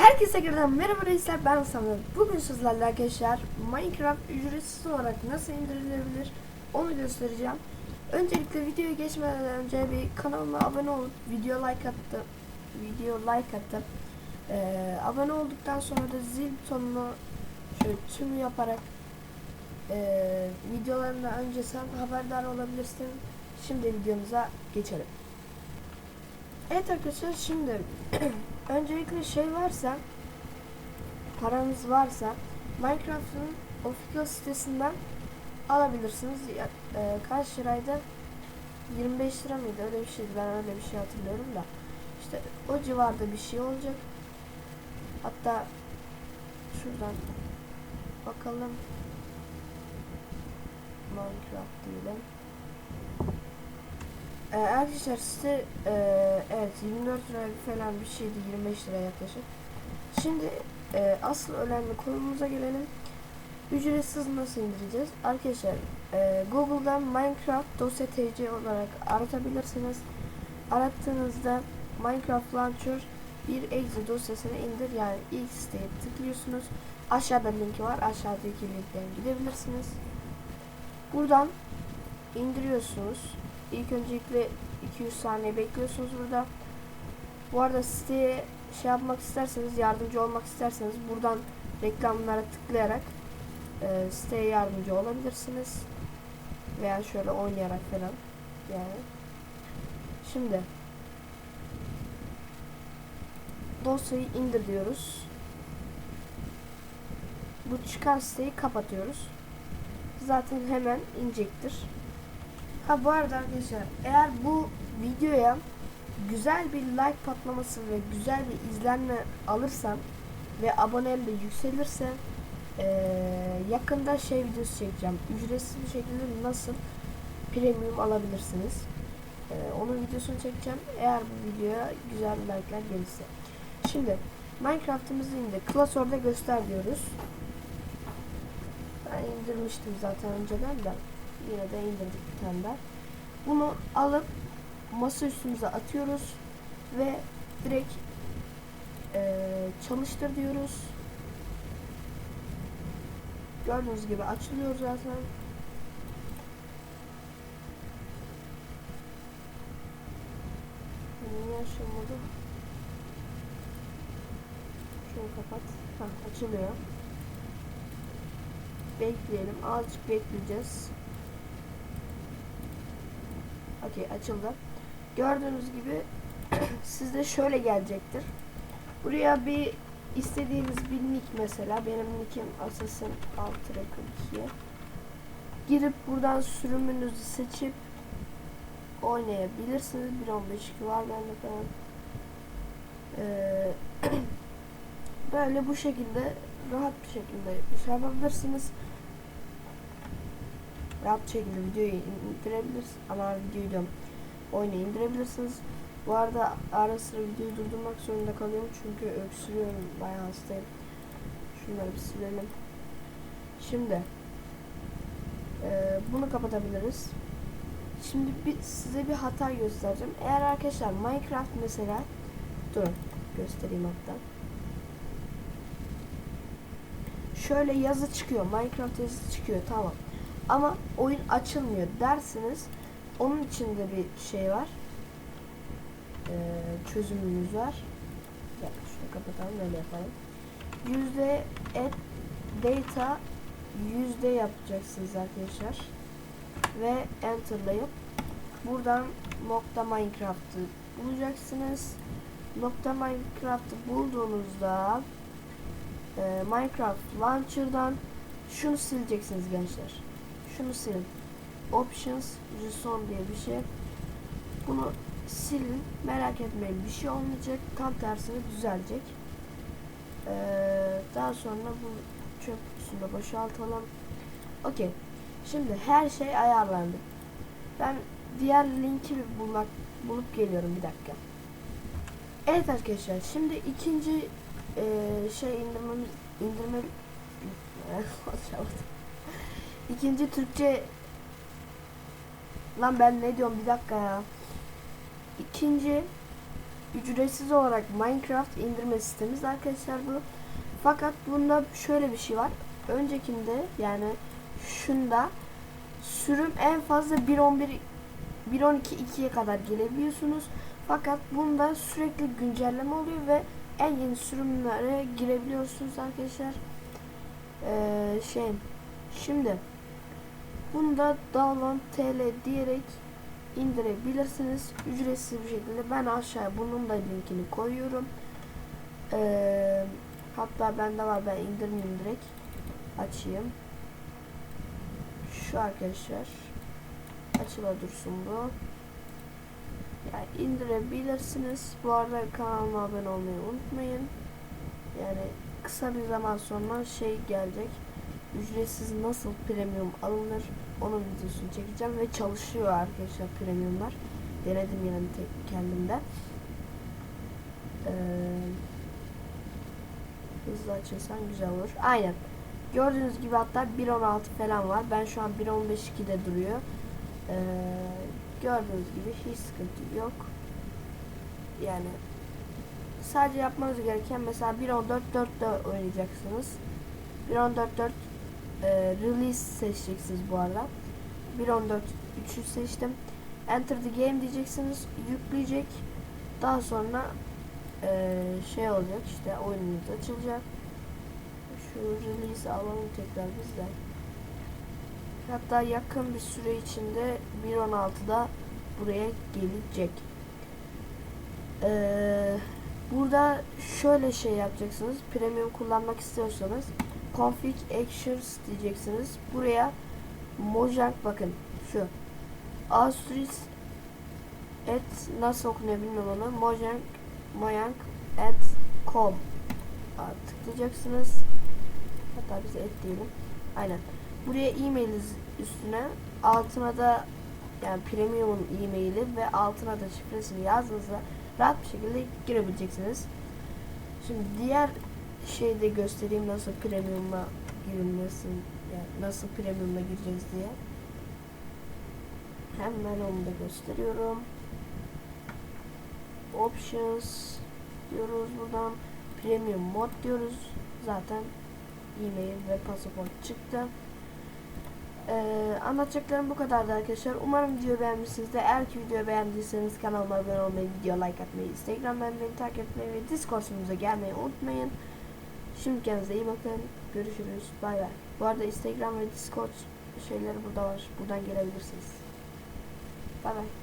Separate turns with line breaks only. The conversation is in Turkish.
Herkese tekrardan merhaba reisler ben Samuel. Bugün sizlerle arkadaşlar Minecraft ücretsiz olarak nasıl indirilebilir onu göstereceğim. Öncelikle videoya geçmeden önce bir kanalıma abone olup video like attım. Video like attım. Ee, abone olduktan sonra da zil butonunu şöyle tüm yaparak ee, videolarımdan önce sen haberdar olabilirsin. Şimdi videomuza geçelim. Evet arkadaşlar şimdi öncelikle şey varsa paranız varsa Minecraft'ın official sitesinden alabilirsiniz. Ya, e, kaç liraydı? 25 lira mıydı? Öyle bir şeydi. Ben öyle bir şey hatırlıyorum da. İşte o civarda bir şey olacak. Hatta şuradan bakalım. Minecraft diyelim. Ee, arkadaşlar site e, evet 24 lira falan bir şeydi 25 lira yaklaşık. Şimdi e, asıl önemli konumuza gelelim. Ücretsiz nasıl indireceğiz? Arkadaşlar e, Google'dan Minecraft dosya tc olarak aratabilirsiniz. Arattığınızda Minecraft Launcher bir exe dosyasını indir yani ilk siteye tıklıyorsunuz. Aşağıda linki var. Aşağıdaki linkten gidebilirsiniz. Buradan indiriyorsunuz. İlk öncelikle 200 saniye bekliyorsunuz burada. Bu arada siteye şey yapmak isterseniz, yardımcı olmak isterseniz buradan reklamlara tıklayarak e, siteye yardımcı olabilirsiniz. Veya şöyle oynayarak falan yani. Şimdi dosyayı indir diyoruz. Bu çıkan siteyi kapatıyoruz. Zaten hemen inecektir. Ha bu arada arkadaşlar eğer bu videoya güzel bir like patlaması ve güzel bir izlenme alırsam ve abonem de yükselirse eee, yakında şey videosu çekeceğim. Ücretsiz bir şekilde nasıl premium alabilirsiniz. Eee, onun videosunu çekeceğim. Eğer bu videoya güzel like'lar gelirse. Şimdi Minecraft'ımızı indir. Klasörde göster diyoruz. Ben indirmiştim zaten önceden de. Yine de indirdik bir tane daha. Bunu alıp masa üstümüze atıyoruz ve direkt eee, çalıştır diyoruz. Gördüğünüz gibi açılıyor zaten. Niye açılmadı? Şunu kapat. Ha, açılıyor. Bekleyelim. Azıcık bekleyeceğiz. Okey açıldı. Gördüğünüz gibi sizde şöyle gelecektir. Buraya bir istediğiniz bir nick mesela. Benim nickim Assassin Alt 2. Girip buradan sürümünüzü seçip oynayabilirsiniz. 1.15.2 var bende falan. Ee, böyle bu şekilde rahat bir şekilde şey yapabilirsiniz. Rahat bir şekilde videoyu indirebilirsiniz. Ama videoyu diyorum oyunu indirebilirsiniz. Bu arada ara sıra videoyu durdurmak zorunda kalıyorum çünkü öksürüyorum bayağı hastayım. Şunları bir silelim. Şimdi e, bunu kapatabiliriz. Şimdi bir, size bir hata göstereceğim. Eğer arkadaşlar Minecraft mesela durun göstereyim hatta. Şöyle yazı çıkıyor. Minecraft yazısı çıkıyor tamam. Ama oyun açılmıyor dersiniz. Onun içinde bir şey var. Ee, çözümümüz var. Ya şunu kapatalım böyle yapalım. Yüzde et data yüzde yapacaksınız arkadaşlar. Ve enterlayıp buradan nokta Minecraft'ı bulacaksınız. Nokta Minecraft'ı bulduğunuzda e, Minecraft Launcher'dan şunu sileceksiniz gençler. Şunu silin. Options JSON diye bir şey. Bunu silin. Merak etmeyin bir şey olmayacak. Tam tersine düzelecek. Ee, daha sonra bu çöp kutusunda boşaltalım. Okey. Şimdi her şey ayarlandı. Ben diğer linki bulmak bulup geliyorum bir dakika. Evet arkadaşlar şimdi ikinci eee, şey indirmemiz indirme İkinci Türkçe Lan ben ne diyorum bir dakika ya. İkinci ücretsiz olarak Minecraft indirme sistemimiz arkadaşlar bu. Fakat bunda şöyle bir şey var. Öncekinde yani şunda sürüm en fazla 1.11 1.12 2'ye kadar gelebiliyorsunuz. Fakat bunda sürekli güncelleme oluyor ve en yeni sürümlere girebiliyorsunuz arkadaşlar. Ee, şey şimdi bunda download TL diyerek indirebilirsiniz. Ücretsiz bir şekilde. Ben aşağıya bunun da linkini koyuyorum. Ee, hatta bende var ben indirmeyeyim direkt. Açayım. Şu arkadaşlar. Açıla dursun bu. Yani indirebilirsiniz. Bu arada kanalıma abone olmayı unutmayın. Yani kısa bir zaman sonra şey gelecek. Ücretsiz nasıl premium alınır onun videosunu çekeceğim ve çalışıyor arkadaşlar premiumlar. Denedim yani tek kendimde. Ee, hızlı açılsan güzel olur. Aynen. Gördüğünüz gibi hatta 1.16 falan var. Ben şu an 1.15.2'de duruyor. Ee, gördüğünüz gibi hiç sıkıntı yok. Yani sadece yapmanız gereken mesela 1.14.4'te oynayacaksınız. 1.14.4 e, release seçeceksiniz bu arada. 1.14.3'ü seçtim. Enter the game diyeceksiniz. Yükleyecek. Daha sonra e, şey olacak işte oyunumuz açılacak. Şu release alalım tekrar bizden. Hatta yakın bir süre içinde 1.16'da buraya gelecek. Ee, burada şöyle şey yapacaksınız. Premium kullanmak istiyorsanız config actions diyeceksiniz. Buraya Mojang bakın şu Astris et nasıl okunuyor bilmiyorum onu. Mojang Mojang at com tıklayacaksınız. Hatta biz et diyelim. Aynen. Buraya e-mail üstüne altına da yani premium'un e-maili ve altına da şifresini yazdığınızda rahat bir şekilde girebileceksiniz. Şimdi diğer şeyde göstereyim nasıl premium'a girilmesi yani nasıl premium'a gireceğiz diye. Hemen onu da gösteriyorum. Options diyoruz buradan. Premium mod diyoruz. Zaten e-mail ve pasaport çıktı. Ee, anlatacaklarım bu kadardı arkadaşlar. Umarım videoyu beğenmişsinizdir. Eğer ki videoyu beğendiyseniz kanalıma abone olmayı, video like atmayı, Instagram'dan beni takip etmeyi ve Discord'umuza gelmeyi unutmayın. Şimdi kendinize iyi bakın. Görüşürüz. Bay bay. Bu arada Instagram ve Discord şeyleri burada var. Buradan gelebilirsiniz. Bay bay.